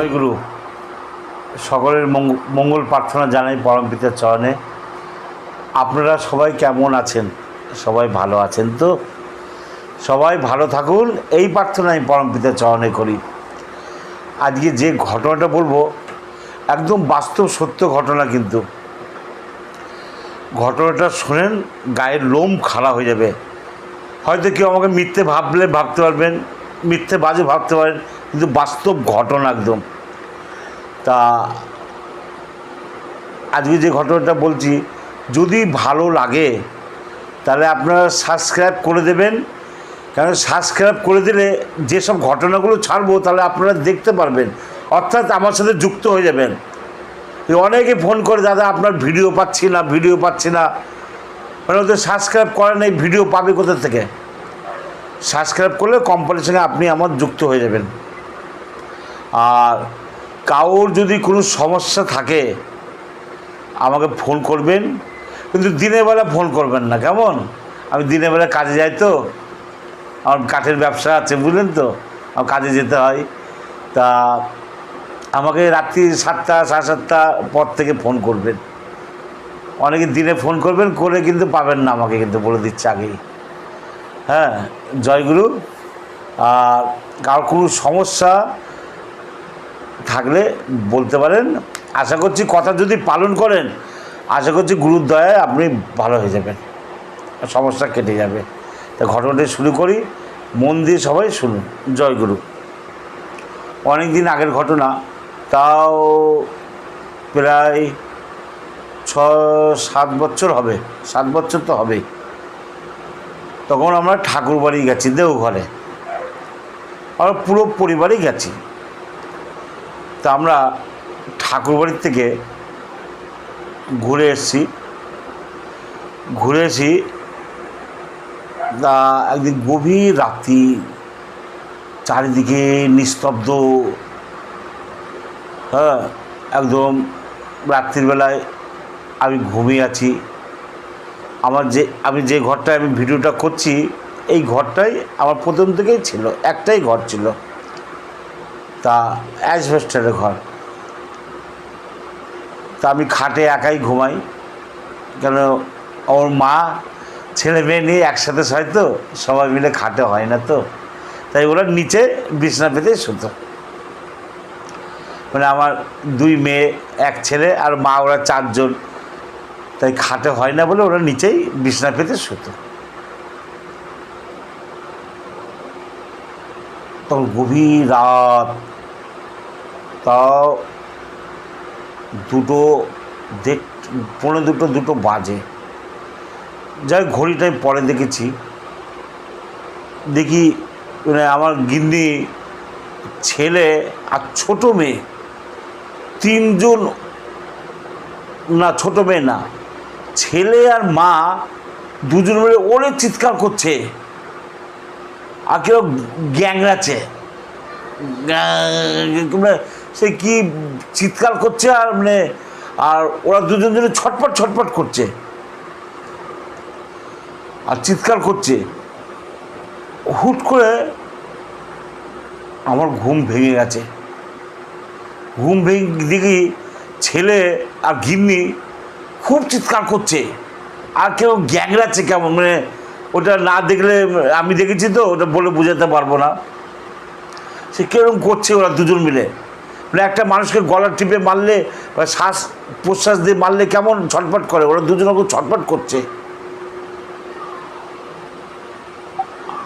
জয়গুরু, সকলের মঙ্গ- মঙ্গল প্রার্থনা জানাই পিতার চরণে। আপনারা সবাই কেমন আছেন? সবাই ভালো আছেন তো? সবাই ভালো থাকুন, এই প্রার্থনা আমি পিতার চরণে করি। আজকে যে ঘটনাটা বলব, একদম বাস্তব সত্য ঘটনা কিন্তু। ঘটনাটা শোনেন, গায়ের লোম খাড়া হয়ে যাবে। হয়তো কেউ আমাকে মিথ্যে ভাবলে ভাবতে পারবেন, মিথ্যে বাজে ভাবতে পারেন কিন্তু বাস্তব ঘটনা একদম। তা আজকে যে ঘটনাটা বলছি, যদি ভালো লাগে, তাহলে আপনারা সাবস্ক্রাইব করে দেবেন। কারণ সাবস্ক্রাইব করে দিলে যেসব ঘটনাগুলো ছাড়বো, তাহলে আপনারা দেখতে পারবেন। অর্থাৎ আমার সাথে যুক্ত হয়ে যাবেন। অনেকে ফোন করে, দাদা, আপনার ভিডিও পাচ্ছি না ভিডিও পাচ্ছি না। মানে ওদের সাবস্ক্রাইব করেন এই ভিডিও পাবে কোথা থেকে? সাবস্ক্রাইব করলে কোম্পানির সঙ্গে আপনি আমার যুক্ত হয়ে যাবেন। আর কাউর যদি কোনো সমস্যা থাকে, আমাকে ফোন করবেন। কিন্তু দিনের বেলা ফোন করবেন না, কেমন? আমি দিনের বেলা কাজে যাই তো। আমার কাঠের ব্যবসা আছে, বুঝলেন তো? আমার কাজে যেতে হয়। তা আমাকে রাত্রি সাতটা, সাড়ে সাতটা পর থেকে ফোন করবেন। অনেকে দিনে ফোন করবেন, করে কিন্তু পাবেন না আমাকে কিন্তু বলে দিচ্ছে আগেই। হ্যাঁ জয়গুরু। আর কারোর কোনো সমস্যা থাকলে বলতে পারেন, আশা করছি কথা যদি পালন করেন, আশা করছি গুরুর দয়ায় আপনি ভালো হয়ে যাবেন। সমস্যা কেটে যাবে। তা ঘটনাটি শুরু করি, মন দিয়ে সবাই শুনুন। জয়গুরু অনেক দিন আগের ঘটনা, তাও প্রায় ছ সাত বছর হবে, সাত বছর তো হবেই। তখন আমরা ঠাকুর বাড়ি গেছি, দেওঘরে। আমরা পুরো পরিবারই গেছি। তা আমরা ঠাকুর বাড়ির থেকে ঘুরে এসেছি। ঘুরে এসি তা একদিন গভীর রাত্রি, চারিদিকে নিস্তব্ধ। হ্যাঁ একদম রাত্রিবেলায় আমি ঘুমিয়ে আছি। আমার যে, আমি যে ঘরটায় আমি ভিডিওটা করছি, এই ঘরটাই আমার প্রথম থেকেই ছিল, একটাই ঘর ছিল। তা অ্যাসবেস্টারের ঘর। তা আমি খাটে একাই ঘুমাই। কেন ওর মা, ছেলে মেয়ে নিয়ে একসাথে শয় তো, সবাই মিলে খাটে হয় না তো। তাই ওরা নিচে বিছনা পেতে শুতো। মানে আমার দুই মেয়ে, এক ছেলে আর মা, ওরা চারজন। তাই খাটে হয় না বলে ওরা নিচেই বিছনা পেতে শুতো। তখন গভীর রাত তাও দুটো দেখ পৌনে দুটো দুটো বাজে। যাই ঘড়িটাই পরে দেখেছি। দেখি মানে আমার গিন্নি ছেলে আর ছোট মেয়ে, তিনজন, না, ছোট মেয়ে না, ছেলে আর মা দুজন মিলে ওরে চিৎকার করছে। আর কেউ গ্যাংরাছে সে কি চিৎকার করছে আর মানে আর ওরা দুজন জনে ছটপট ছটপট করছে। আর চিৎকার করছে। হুট করে আমার ঘুম ভেঙে গেছে। ঘুম ভেঙে দেখি ছেলে আর গিন্নি খুব চিৎকার করছে। আর কেউ গ্যাংরাচ্ছে কেমন? মানে ওটা না দেখলে আমি দেখেছি তো, ওটা বলে বোঝাতে পারব না। সে কীরকম করছে ওরা দুজন মিলে? মানে একটা মানুষকে গলা টিপে মারলে বা শ্বাস, প্রশ্বাস দিয়ে মারলে কেমন ছটপট করে? ওরা দুজনে খুব ছটপট করছে।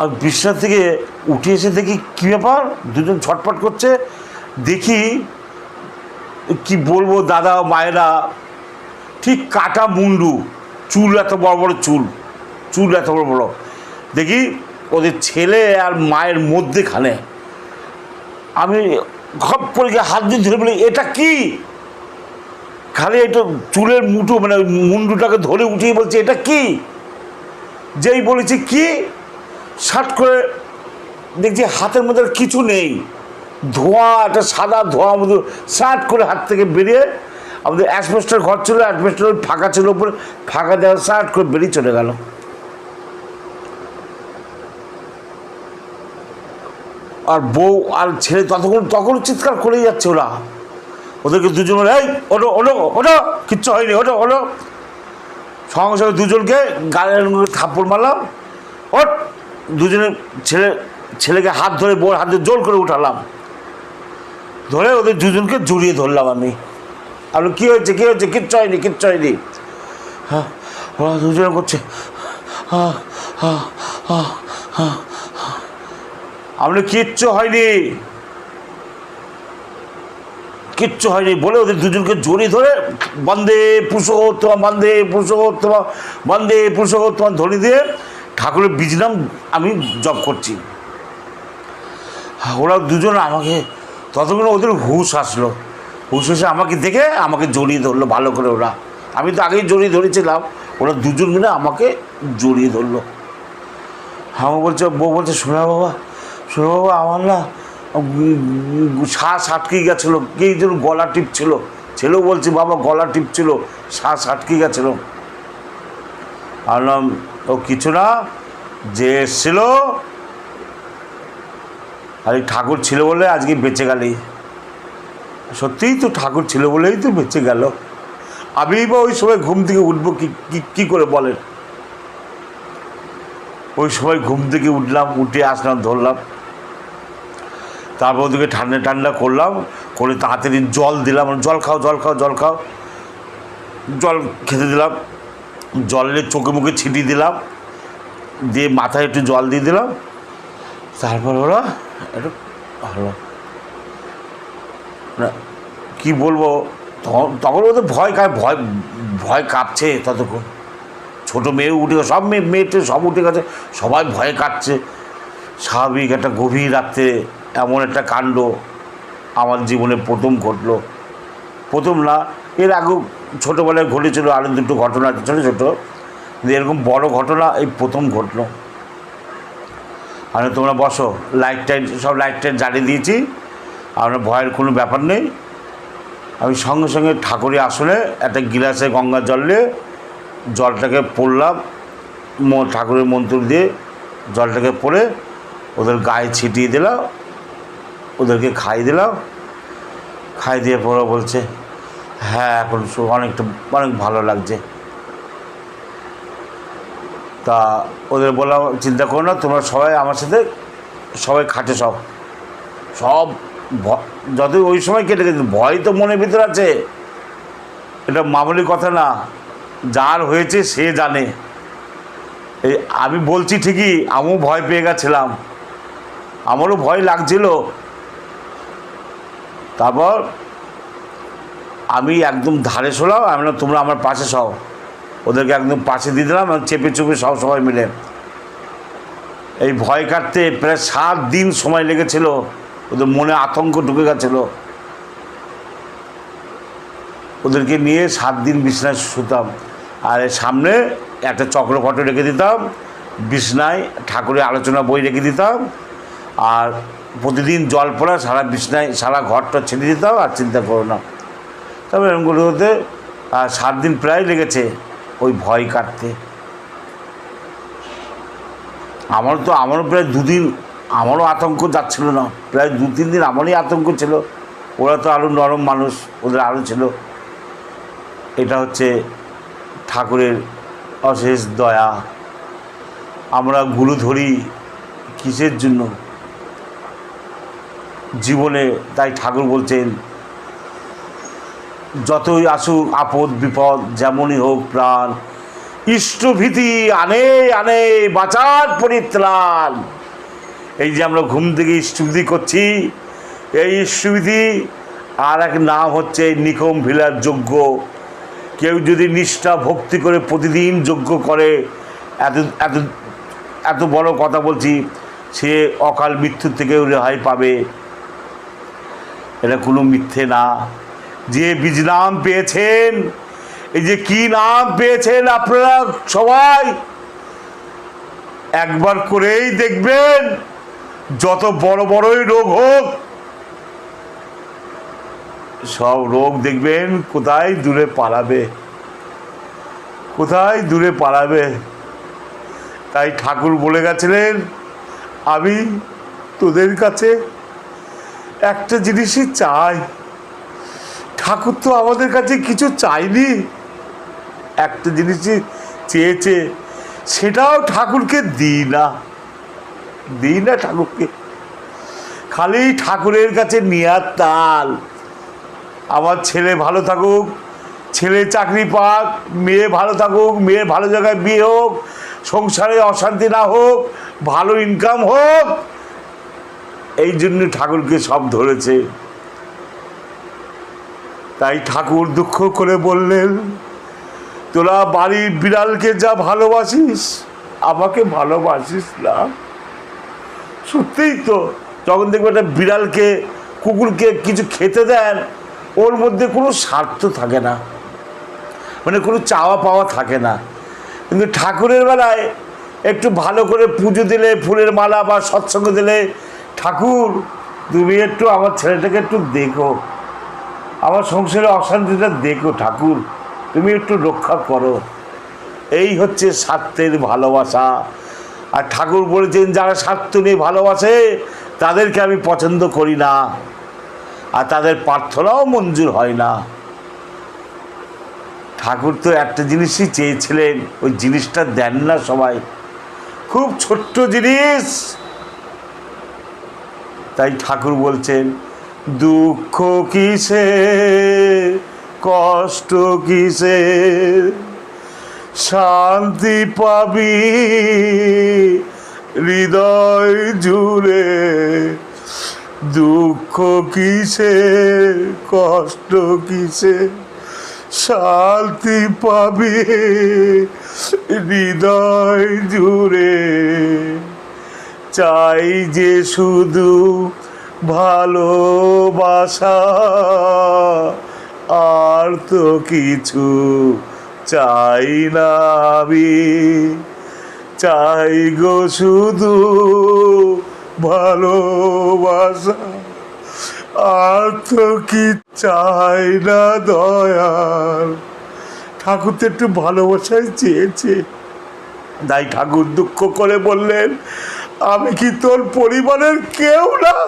আর বিছনা থেকে উঠে এসে দেখি কী ব্যাপার? দুজন ছটপট করছে। দেখি কি বলব দাদা মায়েরা, ঠিক কাটা মুন্ডু, চুল এত বড় বড় চুল চুল এত বড় বড়। দেখি ওদের ছেলে আর মায়ের মধ্যেখানে। আমি ঘপ করে গিয়ে হাত দিয়ে ধরে বলি, এটা কি? খালি একটু চুলের মুঠো মানে মুন্ডুটাকে ধরে উঠিয়ে বলছে, এটা কি? যেই বলেছি, কি? শার্ট করে দেখছি হাতের মধ্যে কিছু নেই। ধোঁয়া, একটা সাদা ধোঁয়া মতো শার্ট করে হাত থেকে বেরিয়ে আমাদের অ্যাসবেস্টার ঘর ছিল, অ্যাসবেস্টার ফাঁকা ছিল উপরে, ফাঁকা দেওয়া শার্ট করে বেরিয়ে চলে গেল। আর বউ আর ছেলে ততক্ষণ তখন চিৎকার করেই যাচ্ছে ওরা। ওদেরকে দুজন এই ওটো ওটো ওটো কিচ্ছু হয়নি ওটো ওটো সঙ্গে সঙ্গে দুজনকে গালের থাপ্পড় মারলাম। ওট দুজনে ছেলে, ছেলেকে হাত ধরে বোর ধরে জোর করে উঠালাম। ধরে ওদের দুজনকে জড়িয়ে ধরলাম আমি। আর কী হয়েছে কী হয়েছে? কিচ্ছু হয়নি কিচ্ছু হয়নি। হ্যাঁ ওরা দুজনে করছে হ্যাঁ হ্যাঁ হ্যাঁ হ্যাঁ আমরা কিচ্ছু হয়নি। কিচ্ছু হয়নি বলে ওদের দুজনকে জড়িয়ে ধরে বন্দে পুরুষোত্তমা বন্দে পুরুষোত্তমা বন্দে পুরুষোত্তমা ধরে দিয়ে ঠাকুরের বীজ নাম আমি জপ করছি। ওরা দুজন আমাকে ততক্ষণ ওদের হুশ আসলো। হুশ এসে আমাকে দেখে আমাকে জড়িয়ে ধরলো ভালো করে ওরা। আমি তো আগেই জড়িয়ে ধরেছিলাম। ওরা দুজন মিলে আমাকে জড়িয়ে ধরলো। আমার বলছে, বউ বলছে সোনা বাবা বাবা আমার না শ্বাস আটকে গেছিল, কে যেন গলা টিপছিল। ছেলেও বলছে, বাবা, গলা টিপছিল শ্বাস আটকে গেছিল। আনলাম ও কিছু না, যে এসছিল, আর এই ঠাকুর ছিল বলে আজকে বেঁচে গেলি। সত্যিই তো ঠাকুর ছিল বলেই তো বেঁচে গেল। আমি বা ওই সময় ঘুম থেকে উঠবো কি করে বলেন? ওই সময় ঘুম থেকে উঠলাম, উঠে আসলাম, ধরলাম। তারপর ওদিকে ঠান্ডা ঠান্ডা করলাম, করে তাড়াতাড়ি জল দিলাম জল খাও জল খাও জল খাও। জল খেতে দিলাম, জলে চোখে মুখে ছিটিয়ে দিলাম, দিয়ে মাথায় একটু জল দিয়ে দিলাম। তারপর ওরা একটু হলো না, কী বলব, তখন তখন ওদের ভয় কার ভয় ভয় কাঁপছে ততক্ষণ। ছোটো মেয়ে উঠে গেছে সব মেয়ে, মেয়েতে সব উঠে গেছে, সবাই ভয়ে কাটছে স্বাভাবিক একটা গভীর রাত্রে এমন একটা কাণ্ড আমার জীবনে প্রথম ঘটলো। প্রথম না, এর আগেও ছোটোবেলায় ঘটেছিল আরও দুটো ঘটনা ছোটো ছোটো। এরকম বড় ঘটনা এই প্রথম ঘটলো। আর তোমরা বসো লাইট টাইট, সব লাইট টাইট জ্বালিয়ে দিয়েছি। আপনার ভয়ের কোনো ব্যাপার নেই। আমি সঙ্গে সঙ্গে ঠাকুরের আসলে একটা গিলাসে গঙ্গা জল নিয়ে জলটাকে পড়লাম। ঠাকুরের মন্ত্র দিয়ে জলটাকে পড়ে ওদের গায়ে ছিটিয়ে দিলাম। ওদেরকে খাই দিলাম। খাই দিয়ে পরে বলছে হ্যাঁ এখন অনেকটা, অনেক ভালো লাগছে। তা ওদের বললাম, চিন্তা করো না, তোমরা সবাই আমার সাথে, সবাই খাটে সব। সব যতই ওই সময় কেটে গেছে, ভয় তো মনের ভিতরে আছে। এটা মামুলি কথা না, যার হয়েছে সে জানে। এই, আমি বলছি ঠিকই, আমিও ভয় পেয়ে গেছিলাম। আমারও ভয় লাগছিল তারপর আমি একদম ধারে শোলাম, আমি তোমরা আমার পাশে সও ওদেরকে একদম পাশে দিয়ে দিলাম এবং চেপে চুপে সব সবাই মিলে। এই ভয় কাটতে প্রায় সাত দিন সময় লেগেছিল, ওদের মনে আতঙ্ক ঢুকে গেছিল। ওদেরকে নিয়ে সাত দিন বিছনায় শুতাম। আর সামনে একটা চক্র ফটো রেখে দিতাম, বিছনায় ঠাকুরের আলোচনা বই রেখে দিতাম। আর প্রতিদিন জল পড়া, সারা বিছনায়, সারা ঘরটা ছেড়ে দিতে হবে আর চিন্তা করো না। তবে এরকম করে হতে সাত দিন প্রায় লেগেছে ওই ভয় কাটতে। আমার তো, আমারও প্রায় দুদিন, আমারও আতঙ্ক যাচ্ছিল না। প্রায় দু, তিন দিন আমারই আতঙ্ক ছিল। ওরা তো আরও নরম মানুষ, ওদের আরও ছিল। এটা হচ্ছে ঠাকুরের অশেষ দয়া। আমরা গুরু ধরি কিসের জন্য? জীবনে তাই ঠাকুর বলছেন, যতই আসুক আপদ বিপদ, যেমনই হোক প্রাণ, ইষ্টভীতি আনে আনে, বাঁচার পরিত্রাণ। এই যে আমরা ঘুম থেকে ইষ্টবিধি করছি, এই ইষ্টবিধি আর এক নাম হচ্ছে নিকম ভিলার যজ্ঞ। কেউ যদি নিষ্ঠা, ভক্তি করে প্রতিদিন যজ্ঞ করে, এত এত এত বড় কথা বলছি, সে অকাল মৃত্যুর থেকেও রেহাই পাবে। এটা কোনো মিথ্যে না। যে বীজ নাম পেয়েছেন, এই যে কি নাম পেয়েছেন আপনারা সবাই, একবার করেই দেখবেন, যত বড় বড়ই রোগ হোক, সব রোগ দেখবেন কোথায় দূরে পালাবে। কোথায় দূরে পালাবে। তাই ঠাকুর বলে গেছিলেন, আমি তোদের কাছে একটা জিনিসই চাই। ঠাকুর তো আমাদের কাছে কিছু চাইনি। একটা জিনিসই চেয়েছে, সেটাও ঠাকুরকে দিই না। দিই না ঠাকুরকে। খালি ঠাকুরের কাছে নেয়ার তাল। আমার ছেলে ভালো থাকুক, ছেলে চাকরি পাক, মেয়ে ভালো থাকুক, মেয়ে ভালো জায়গায় বিয়ে হোক, সংসারে অশান্তি না হোক, ভালো ইনকাম হোক। এই জন্য ঠাকুরকে সব ধরেছে। তাই ঠাকুর দুঃখ করে বললেন, তোরা বাড়ির বিড়ালকে যা ভালোবাসিস, আমাকে ভালোবাসিস না। সত্যিই তো, যখন দেখবে একটা বিড়ালকে, কুকুরকে কিছু খেতে দেন, ওর মধ্যে কোনো স্বার্থ থাকে না। মানে কোনো চাওয়া পাওয়া থাকে না। কিন্তু ঠাকুরের বেলায় একটু ভালো করে পুজো দিলে, ফুলের মালা বা সৎসঙ্গ দিলে ঠাকুর, তুমি একটু আমার ছেলেটাকে একটু দেখো। আমার সংসারে অশান্তিটা দেখো ঠাকুর, তুমি একটু রক্ষা করো। এই হচ্ছে স্বার্থের ভালোবাসা। আর ঠাকুর বলেছেন, যারা স্বার্থ নিয়ে ভালোবাসে, তাদেরকে আমি পছন্দ করি না। আর তাদের প্রার্থনাও মঞ্জুর হয় না। ঠাকুর তো একটা জিনিসই চেয়েছিলেন, ওই জিনিসটা দেন না সবাই। খুব ছোট্ট জিনিস। তাই ঠাকুর বলছেন, দুঃখ কিসে, কষ্ট কিসে? শান্তি পাবি, হৃদয় জুড়ে। দুঃখ কিসে, কষ্ট কিসে? শান্তি পাবি, হৃদয় জুড়ে। চাই যে শুধু ভালোবাসা। আর তো কিছু চাই না আমি। চাই গো শুধু ভালোবাসা। আর তো কি চাই না দয়াল ঠাকুর তো একটু ভালোবাসাই চেয়েছে। তাই ঠাকুর দুঃখ করে বললেন আমি কি তোর পরিবারের কেউ না?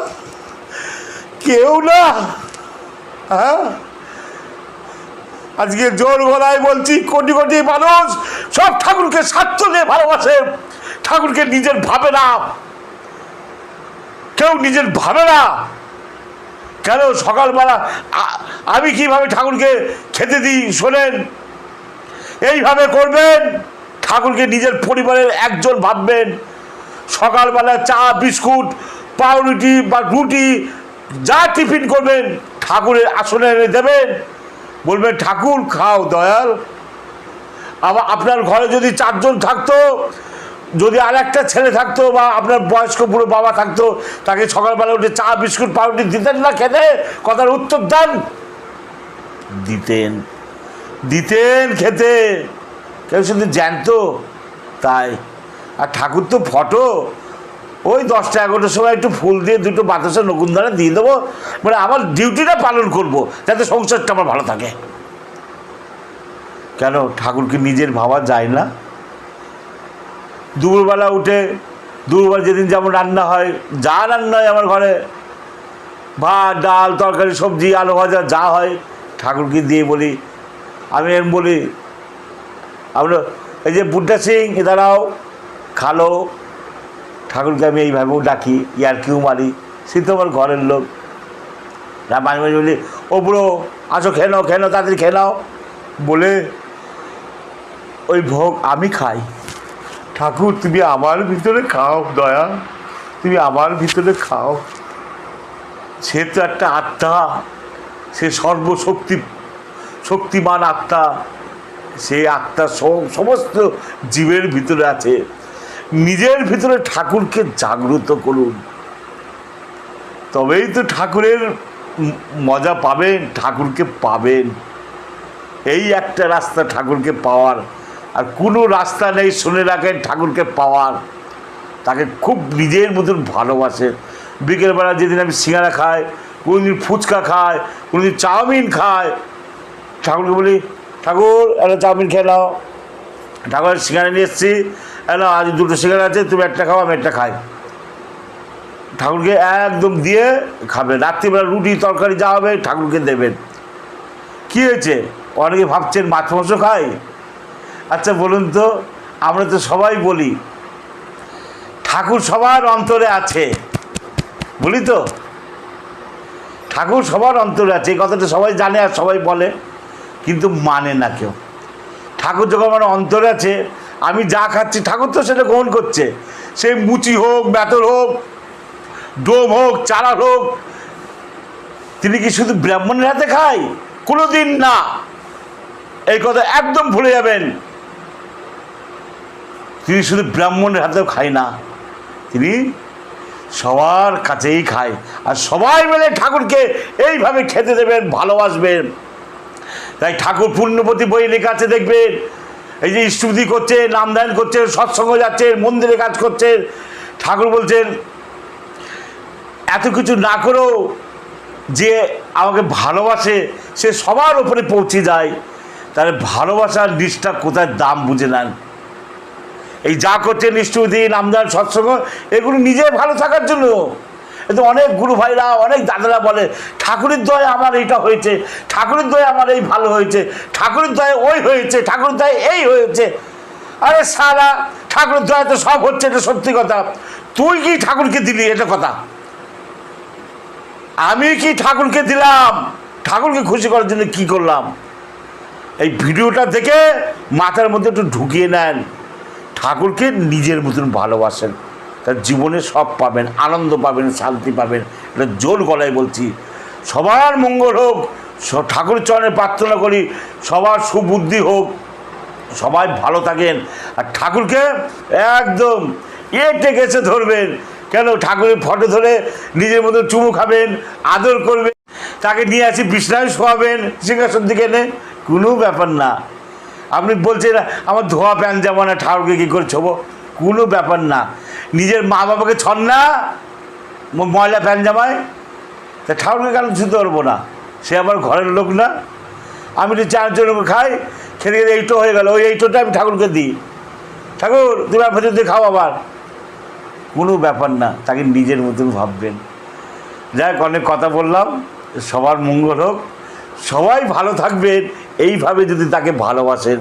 কেউ না? হ্যাঁ? আজকে জোর গলায় বলছি, কোটি কোটি মানুষ সব ঠাকুরকে স্বার্থ নিয়ে ভালোবাসে। ঠাকুরকে নিজের ভাবে না। কেউ নিজের ভাবে না। কেন সকালবেলা আমি কীভাবে ঠাকুরকে খেতে দিই, শোনেন? এইভাবে করবেন, ঠাকুরকে নিজের পরিবারের একজন ভাববেন। সকালবেলা চা, বিস্কুট, পাউরুটি বা রুটি, যা টিফিন করবেন, ঠাকুরের আসনে এনে দেবেন। বলবেন, ঠাকুর, খাও, দয়াল। আবার আপনার ঘরে যদি চারজন থাকতো, যদি আর একটা ছেলে থাকতো বা আপনার বয়স্ক বুড়ো বাবা থাকতো, তাকে সকালবেলা উঠে চা, বিস্কুট, পাউরুটি দিতেন না খেতে? কথার উত্তর দেন। দিতেন। দিতেন খেতে। কেউ শুধু জ্যান্ত? তাই। আর ঠাকুর তো ফটো। ওই দশটা এগারোটার সময় একটু ফুল দিয়ে দুটো বাতাসা নকুনদানা দিয়ে দেবো। মানে আমার ডিউটিটা পালন করব, যাতে সংসারটা আমার ভালো থাকে। কেন? ঠাকুরকে নিজের ভাবা যায় না। দুপুরবেলা উঠে দুপুরবেলা যেদিন যেমন রান্না হয়, যা রান্না হয় আমার ঘরে। ভাত, ডাল, তরকারি, সবজি, আলু ভাজা, যা হয় ঠাকুরকে দিয়ে বলি। আমি এম বলি, আমরা এই যে বুড্ডা সিং, এ দাঁড়াও খালো। ঠাকুরকে আমি এইভাবেও ডাকি, ইয়ার কিউ মারি, সে তো আমার ঘরের লোক। না মাঝে মাঝে বলি, ও বুড়ো, আসো খেয়ে নাও খেয়ে নাও, তাড়াতাড়ি খেয়ে নাও। বলে, ওই ভোগ আমি খাই। ঠাকুর, তুমি আমার ভিতরে খাও, দয়া। তুমি আমার ভিতরে খাও। সে তো একটা আত্মা। সে সর্বশক্তি, শক্তিমান আত্মা। সেই আত্মা সমস্ত জীবের ভিতরে আছে। নিজের ভিতরে ঠাকুরকে জাগ্রত করুন। তবেই তো ঠাকুরের মজা পাবেন, ঠাকুরকে পাবেন। এই একটা রাস্তা ঠাকুরকে পাওয়ার, আর কোনো রাস্তা নেই শুনে রাখেন ঠাকুরকে পাওয়ার। তাকে খুব নিজের মতন ভালোবাসে বিকেলবেলা যেদিন আমি সিঙ্গারা খাই, কোনোদিন ফুচকা খায় কোনোদিন চাউমিন খায় ঠাকুরকে বলি, ঠাকুর, একটা চাউমিন খেয়ে নাও। ঠাকুরের সিঙ্গারা নিয়ে এসেছি। এলো আজ দুটো সিঙ্গারা আছে, তুমি একটা খাও, আমি একটা খাই। ঠাকুরকে একদম দিয়ে খাবেন। রাত্রিবেলা রুটি, তরকারি যা হবে ঠাকুরকে দেবেন। কী হয়েছে? অনেকে ভাবছেন মাছ মাংস খাই? আচ্ছা বলুন তো, আমরা তো সবাই বলি, ঠাকুর সবার অন্তরে আছে। বলি তো, ঠাকুর সবার অন্তরে আছে, এই কথাটা সবাই জানে আর সবাই বলে, কিন্তু মানে না কেউ। ঠাকুর যখন আমার অন্তরে আছে আমি যা খাচ্ছি, ঠাকুর তো সেটা গ্রহণ করছে। সেই মুচি হোক বেতর হোক, ডোম হোক চারা হোক, তিনি কি শুধু ব্রাহ্মণের হাতে খায়? কোনো দিন না। এই কথা একদম ভুলে যাবেন। তিনি শুধু ব্রাহ্মণের হাতেও খায় না, তিনি সবার কাছেই খায়। আর সবাই মিলে ঠাকুরকে এইভাবে খেতে দেবেন, ভালোবাসবেন। তাই ঠাকুর পূর্ণপতি বই লেখা দেখবেন। এই যে স্তুতি করছে নামদান করছে, সৎসঙ্গ যাচ্ছে, মন্দিরে কাজ করছে। ঠাকুর বলছেন, এত কিছু না করেও যে আমাকে ভালোবাসে, সে সবার উপরে পৌঁছে যায়। তাহলে ভালোবাসার নিষ্ঠা কোথায় দাম বুঝে নেন। এই যা করছে নিষ্ঠুতি নামদান সৎসঙ্গ, এগুলো নিজে ভালো থাকার জন্য। কিন্তু অনেক গুরু ভাইরা, অনেক দাদারা বলে, ঠাকুরের দয়ে আমার এইটা হয়েছে, ঠাকুরের দয়ে আমার এই ভালো হয়েছে, ঠাকুরের দয়ে ওই হয়েছে, ঠাকুরের দয়ে এই হয়েছে। আরে সারা, ঠাকুরের দয়ে তো সব হচ্ছে, এটা সত্যি কথা। তুই কি ঠাকুরকে দিলি, এটা কথা? আমি কি ঠাকুরকে দিলাম? ঠাকুরকে খুশি করার জন্য কি করলাম? এই ভিডিওটা দেখে মাথার মধ্যে একটু ঢুকিয়ে নেন। ঠাকুরকে নিজের মতন ভালোবাসেন। তার জীবনে সব পাবেন, আনন্দ পাবেন, শান্তি পাবেন। এটা জোর গলায় বলছি, সবার মঙ্গল হোক ঠাকুর চরণে প্রার্থনা করি, সবার সুবুদ্ধি হোক, সবাই ভালো থাকেন। আর ঠাকুরকে একদম এটে গেছে ধরবেন, কেন ঠাকুরের ফটো ধরে নিজের মতো চুমু খাবেন, আদর করবেন, তাকে নিয়ে আসি বিছনায় শোয়াবেন, সিংহাসন দিকে এনে। কোনো ব্যাপার না। আপনি বলছেন, আমার ধোয়া প্যান্ট যাব না, ঠাকুরকে কী করে ছোবো? কোনো ব্যাপার না। নিজের মা বাবাকে ছন না ময়লা প্যান্ট জামায়। তা ঠাকুরকে কেন ছুতে পারব না? সে আবার ঘরের লোক না। আমি তো চারজন খাই, খেতে খেতে এইটো হয়ে গেল, ওই এইটোটা আমি ঠাকুরকে দিই। ঠাকুর, তুমি আর ভেতর দিয়ে খাও আবার। কোনো ব্যাপার না, তাকে নিজের মতন ভাববেন। যাক অনেক কথা বললাম, সবার মঙ্গল হোক। সবাই ভালো থাকবেন, এইভাবে যদি তাকে ভালোবাসেন।